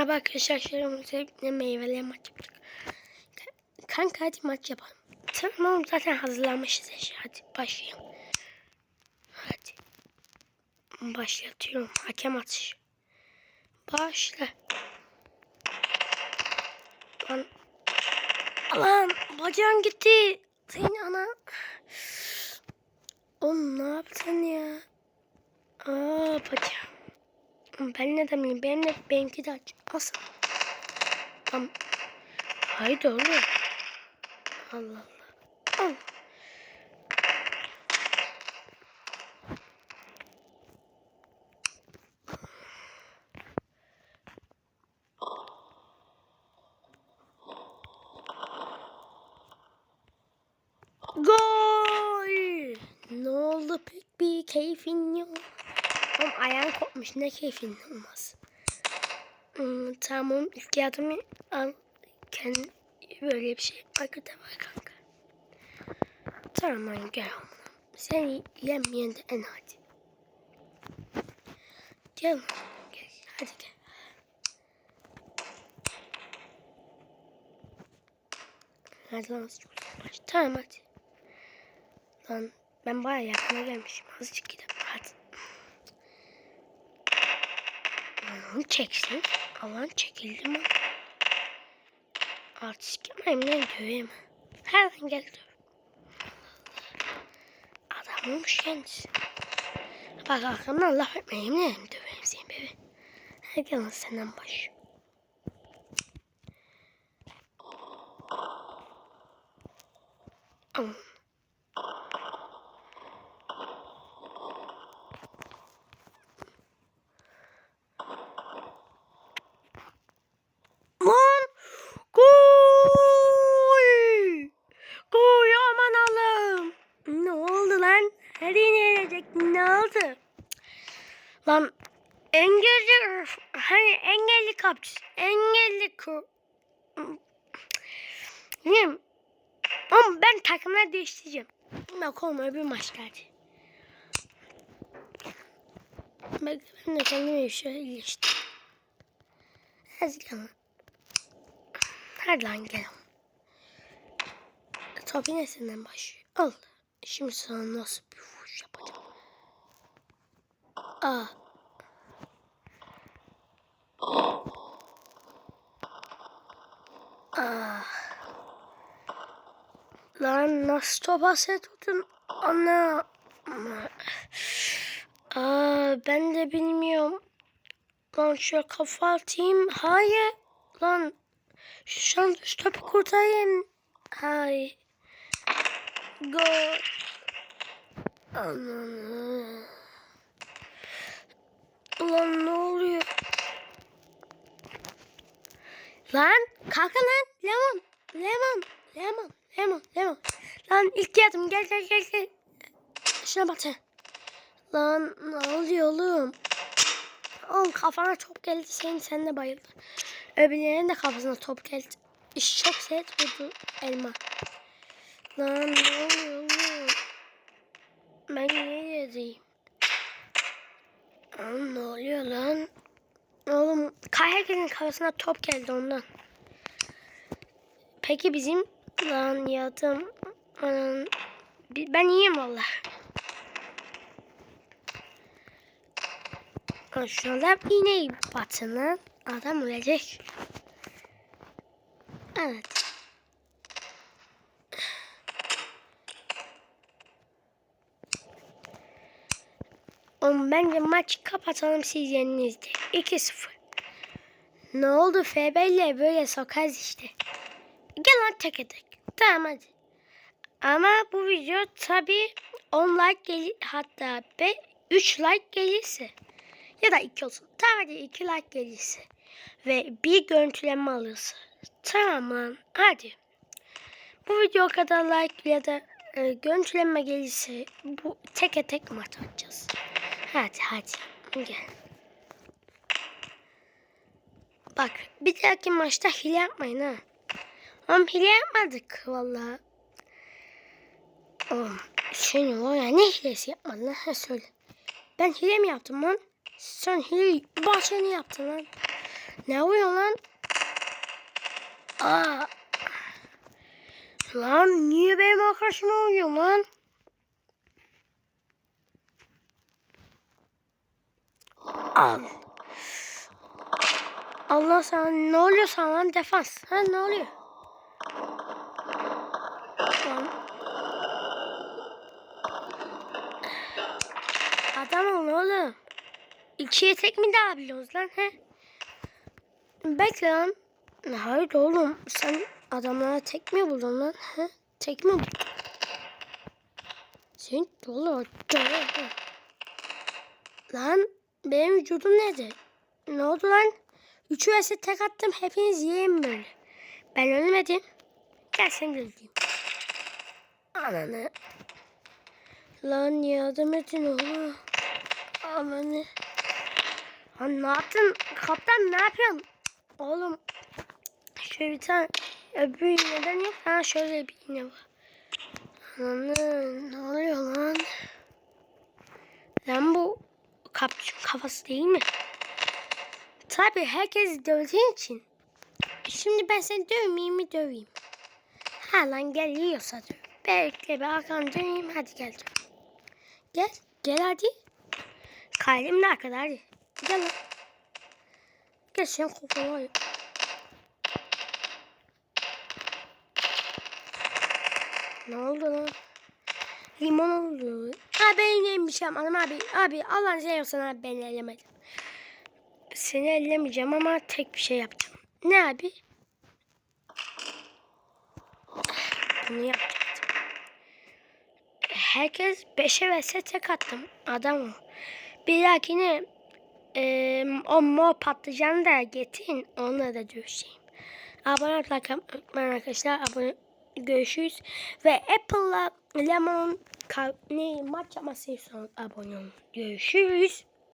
Merhaba arkadaşlar. Şöyle sevgili meyveli maç yaptık. Kanka hadi maç yapalım. Tamam zaten hazırlanmışız. Hadi başlayalım. Hadi. Başlatıyorum. Hakem atışı. Başla. Lan. Lan bacağım gitti. Senin ana. Oğlum ne yaptın ya? Aa bacağım. Ben ne demeyeyim? Benim de benimki de aç. Asıl. Tamam. Haydi oğlum. Allah Allah. Al. Gol! Ne oldu pek bir keyfin. Oğlum ayağın kopmuş ne keyfin olmaz. Hmm, tamam ilk yardımı al. Kendi böyle bir şey akıda var kanka. Tamam gel. Seni yemeyen de en hadi. Gel. Gel. Hadi gel. Hadi lan azıcık. Tamam hadi. Lan ben bayağı yakına gelmişim. Azıcık gidelim. Hadi. Alan çeksin. Alan çekildi mi? Artist yapmayayım lan döveyim. Her an gel döv. Adam olmuş kendisi. Bak arkamdan laf etmeyeyim ne döveyim seni bebe. Gel lan senden baş. Aman. Lan! Gol! Gol aman Allah'ım. Ne oldu lan? Her yine gelecek. Ne oldu? Lan engelli hani engelli kapçı engelli ku Bilmiyorum. Ama ben takımlar değiştireceğim. Bak olmuyor bir maç geldi. Bak ben de kendimi şöyle iyileştim. Gel. Hadi lan gel. Top yine senden başlıyor. Al. Şimdi sana nasıl bir vuruş yapacağım. Aa. Aa. Lan nasıl topa set tutun? Ana. Aa, ben de bilmiyorum. Lan şöyle kafa atayım. Hayır. Lan şu an şu topu kurtarayım. Hayır. Gol. Ananı. Ulan ne oluyor? Lan kalkın lan. Lemon. Lemon. Lemon. Lemon. Lemon. Lan ilk yardım gel gel gel gel. Şuna bak sen. Lan ne oluyor oğlum? Oğlum kafana top geldi senin sen de bayıldın. Öbürlerinin de kafasına top geldi. İş çok sert vurdu elma. Lan ne oluyor oğlum? Ben niye yedeyim? Lan ne oluyor lan? Oğlum herkesin kafasına top geldi ondan. Peki bizim lan yadım. Lan, ben iyiyim valla. Şurada iğneyi batın lan. Adam ölecek. Evet. Oğlum bence maç kapatalım siz yeninizde. 2-0. Ne oldu FB ile böyle sokarız işte. Gel lan tek tek. Tamam hadi. Ama bu video tabi 10 like gelir hatta 3 like gelirse ya da 2 olsun. Tamam hadi 2 like gelirse ve bir görüntüleme alırsa. Tamam lan hadi. Bu video kadar like ya da e, görüntüleme gelirse bu tek tek maç atacağız. Hadi hadi gel. Bak bir dahaki maçta hile yapmayın ha. Oğlum hile yapmadık vallahi. Oğlum sen o ya ne hilesi yapmadın ha söyle. Ben hile mi yaptım lan? Sen hile bahçeni yaptın lan. Ne oluyor lan? Aa. Lan niye benim arkadaşıma uyuyor lan? Al. Allah sana ne oluyor sana lan defans? Ha ne oluyor? Lan. Adam ol oğlum. İkiye tek mi daha biliyoruz lan he? Bekle lan. Hayır oğlum sen adamlara tek mi buldun lan he? Tek mi? Sen dolu. Lan benim vücudum nedir? Ne oldu lan? Üçü vs tek attım hepiniz yiyin böyle. Ben ölmedim. Gel sen de öldüreyim. Ananı. Lan yardım edin oğlum. Ananı. Lan ne yaptın? Kaptan ne yapıyorsun? Oğlum. Şöyle bir tane öbür iğneden yok. Ha şöyle bir iğne var. Ananı ne oluyor lan? Lan bu kapçın kafası değil mi? Tabii herkes dövdüğü için. Şimdi ben seni dövmeyeyim mi döveyim? Ha lan gel yiyorsa döv. Bekle bir arkanı döneyim hadi gel. Gel gel hadi. Kalbim ne hadi. Gel lan. Gel sen kokunu Ne oldu lan? Limon oldu. Ha ben yemişim hanım abi. Abi Allah'ın seversen abi ben ellemedim. Seni ellemeyeceğim ama tek bir şey yapacağım. Ne abi? Bunu yapacaktım. Herkes beşe vs tek attım. Adam o. Bir dahakine e, o mor patlıcanı da getirin. Onunla da dövüşeyim. Abone olmayı arkadaşlar. Abone görüşürüz. Ve Apple'la Lemon ne maç yapması istiyorsanız abone olun. Görüşürüz.